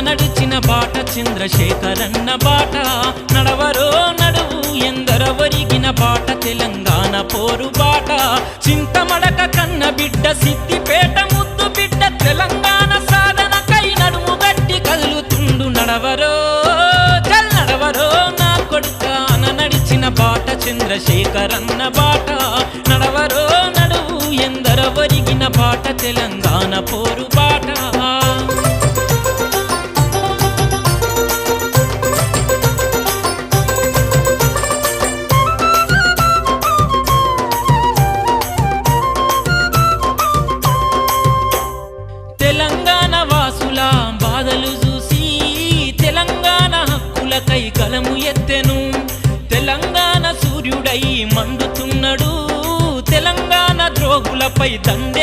నడిచిన బాట చంద్రశేఖరన్న బాట. నడవరో నడువు ఎందర ఒరిగిన బాట. తెలంగాణ పోరు బాట. చింతమడక కన్న బిడ్డ సిద్దిపేట ముద్దు బిడ్డ. తెలంగాణ సాధనకై నడుము గట్టి కదులుతుండు నడవరో చల్ నడవరో నా కొడుక. అన నడిచిన బాట చంద్రశేఖరన్న బాట. నడవరో నడువు ఎందర ఒరిగిన బాట. తెలంగాణ పోరు బాట కై కలము ఎత్తెను. తెలంగాణ సూర్యుడై మండుతున్నాడు. తెలంగాణ ద్రోగులపై దండెత్తెను